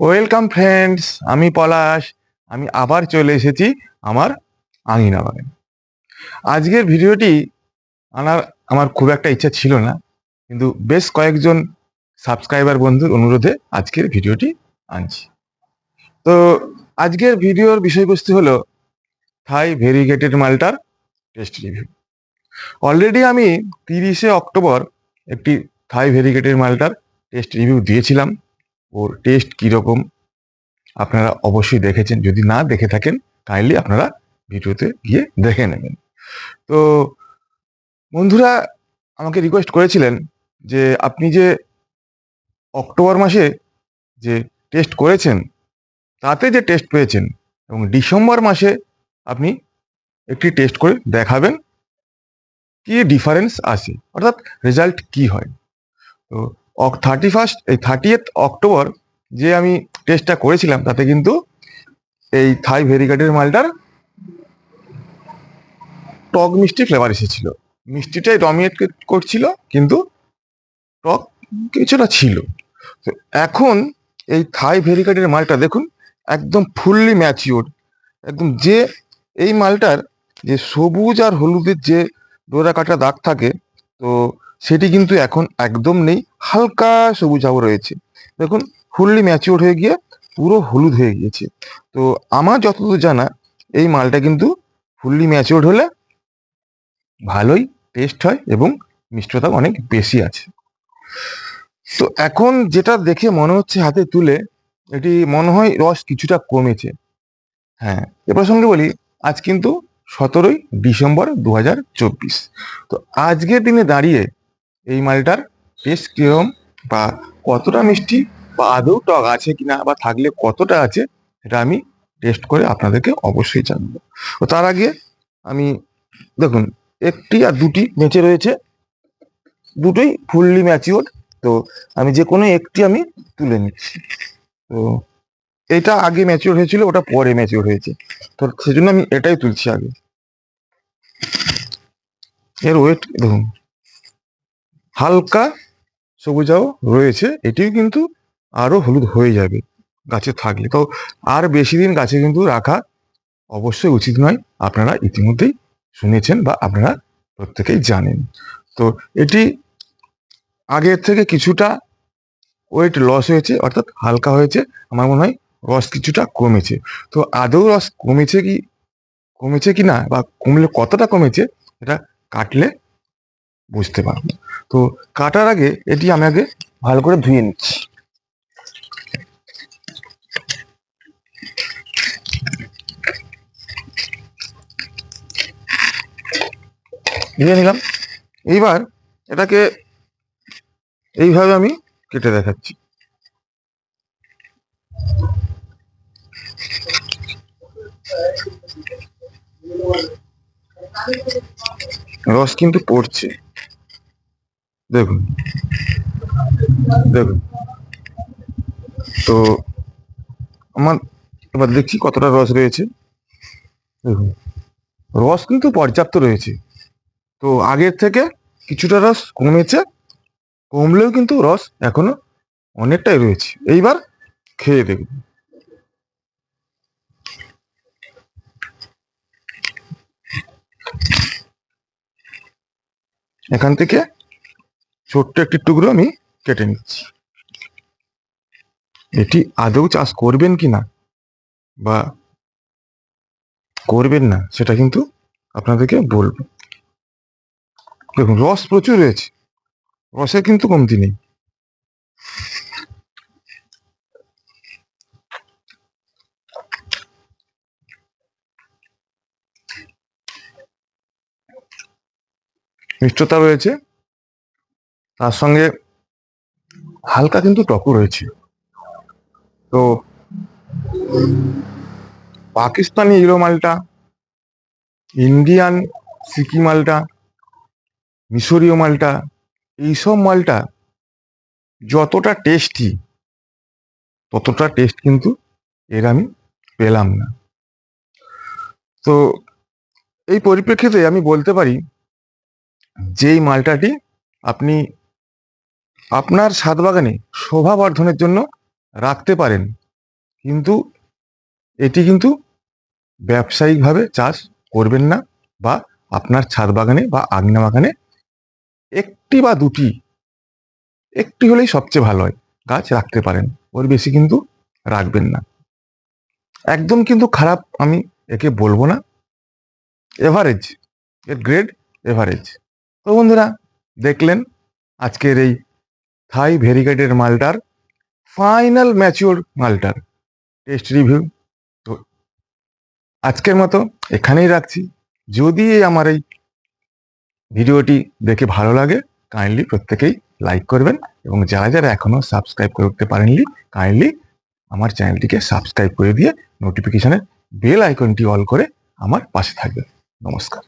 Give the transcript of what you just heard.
Welcome friends আমি পলাশ। আমি আবার চলে এসেছি আমার আঙিনা বাগানে। আজকের ভিডিওটি আনার আমার খুব একটা ইচ্ছা ছিল না, কিন্তু বেশ কয়েকজন সাবস্ক্রাইবার বন্ধুর অনুরোধে আজকের ভিডিওটি আনছি। তো আজকের ভিডিওর বিষয়বস্তু হলো থাই ভেরিগেটেড মালটার টেস্ট রিভিউ অলরেডি আমি তিরিশে অক্টোবর একটি থাই ভেরিগেটেড মালটার টেস্ট রিভিউ দিয়েছিলাম। ওর টেস্ট কীরকম? আপনারা অবশ্যই দেখেছেন। যদি না দেখে থাকেন কাইন্ডলি আপনারা ভিডিওতে গিয়ে দেখে নেবেন। তো বন্ধুরা, আমাকে রিকোয়েস্ট করেছিলেন যে আপনি যে অক্টোবর মাসে যে টেস্ট করেছেন, তাতে যে টেস্ট পেয়েছেন এবং ডিসেম্বর মাসে আপনি একটি টেস্ট করে দেখাবেন, কি ডিফারেন্স আসে অর্থাৎ রেজাল্ট কি হয়? তো থার্টি ফার্স্ট এই থার্টিয়েথ অক্টোবর যে আমি টেস্টটা করেছিলাম, তাতে কিন্তু এই থাই ভেরিগেটের মালটার টক মিষ্টি ফ্লেভার এসেছিল। মিষ্টিটাই ডমিনেট করছিল, কিন্তু টক কিছুটা ছিল। তো এখন এই থাই ভেরিগেটের মালটা দেখুন, একদম ফুললি ম্যাচিওর একদম যে এই মালটার যে সবুজ আর হলুদের যে ডোরা কাটা দাগ থাকে, তো সেটি কিন্তু এখন একদম নেই, হালকা সবুজ আবহ রয়েছে। দেখুন, ফুললি ম্যাচিওর হয়ে গিয়ে পুরো হলুদ হয়ে গিয়েছে। তো আমার যতদূর জানা, এই মালটা কিন্তু ফুললি ম্যাচিওর হলে ভালোই টেস্ট হয় এবং মিষ্টতা অনেক বেশি আছে। তো এখন যেটা দেখে মনে হচ্ছে হাতে তুলে, এটি মনে হয় রস কিছুটা কমেছে। হ্যাঁ এ প্রসঙ্গে বলি, আজ কিন্তু সতেরোই ডিসেম্বর দু হাজার চব্বিশ। তো আজকের দিনে দাঁড়িয়ে এই মালটার টেস্ট কিরম বা কতটা মিষ্টি বা আদৌ টক আছে কিনা বা থাকলে কতটা আছে সেটা আমি টেস্ট করে আপনাদেরকে অবশ্যই জানাব। তো তার আগে আমি দেখুন, একটি আর দুটি বেঁচে রয়েছে। দুটোই ফুললি ম্যাচিওর তো আমি যে কোনো একটি আমি তুলে নিচ্ছি। তো এটা আগে ম্যাচিওর হয়েছিল, ওটা পরে ম্যাচিওর হয়েছে। তো সেজন্য আমি এটাই তুলছি আগে। এর ওয়েট দেখুন। হালকা সবুজাও রয়েছে, এটিও কিন্তু আরও হলুদ হয়ে যাবে গাছে থাকলে। তো আর বেশি দিন গাছে কিন্তু রাখা অবশ্যই উচিত নয়, আপনারা ইতিমধ্যেই শুনেছেন বা আপনারা প্রত্যেকেই জানেন। তো এটি আগের থেকে কিছুটা ওয়েট লস হয়েছে, অর্থাৎ হালকা হয়েছে, আমার মনে হয় রস কিছুটা কমেছে। তো আদৌ রস কমেছে কি কমেছে কি না বা কমলে কতটা কমেছে, এটা কাটলে বুঝতে পারব। তো কাটার আগে এটি আমি আগে ভালো করে ধুয়ে নিচ্ছি। ধুয়ে নিলাম। এইবার এটাকে এইভাবে আমি কেটে দেখাচ্ছি। রস কিন্তু পড়ছে। দেখুন। দেখুন। তো আমার এবার দেখছি কতটা রস রয়েছে। দেখুন। রস কিন্তু পর্যাপ্ত রয়েছে। তো আগের থেকে কিছুটা রস কমেছে, কমলেও কিন্তু রস এখনও অনেকটাই রয়েছে। এইবার খেয়ে দেখুন। এখান থেকে ছোট্ট একটি টুকরো আমি কেটে নিচ্ছি। এটি আদৌ চাষ করবেন কি না বা করবেন না, সেটা কিন্তু আপনাদেরকে বলব। দেখুন, রস প্রচুর রয়েছে রসের কিন্তু কমতি নেই। মিষ্টতা রয়েছে। তার সঙ্গে হালকা কিন্তু টকও রয়েছে তো পাকিস্তানি হিরো মালটা, ইন্ডিয়ান সিকি মালটা, মিশরীয় মালটা, এইসব মালটা যতটা টেস্টি, ততটা টেস্ট কিন্তু এর আমি পেলাম না। তো এই পরিপ্রেক্ষিতে আমি বলতে পারি, যেই মালটাটি আপনি আপনার ছাদ বাগানে শোভা বর্ধনের জন্য রাখতে পারেন। কিন্তু এটি কিন্তু ব্যবসায়িকভাবে চাষ করবেন না বা আপনার ছাদ বাগানে বা আগনা বাগানে একটি বা দুটি, একটি হলেই সবচেয়ে ভালো হয় গাছ রাখতে পারেন। ওর বেশি কিন্তু রাখবেন না। একদম কিন্তু খারাপ আমি একে বলব না। এভারেজ, এর গ্রেড এভারেজ। তো বন্ধুরা, দেখলেন আজকের এই থাই ভেরিগেটেড মালটার ফাইনাল ম্যাচিওর মালটার টেস্ট রিভিউ তো আজকের মতো এখানেই রাখছি। যদি আমার এই ভিডিওটি দেখে ভালো লাগে কাইন্ডলি প্রত্যেকেই লাইক করবেন এবং যারা যারা এখনও সাবস্ক্রাইব করতে পারেননি কাইন্ডলি আমার চ্যানেলটিকে সাবস্ক্রাইব করে দিয়ে নোটিফিকেশানের বেল আইকনটি অল করে আমার পাশে থাকবেন। নমস্কার।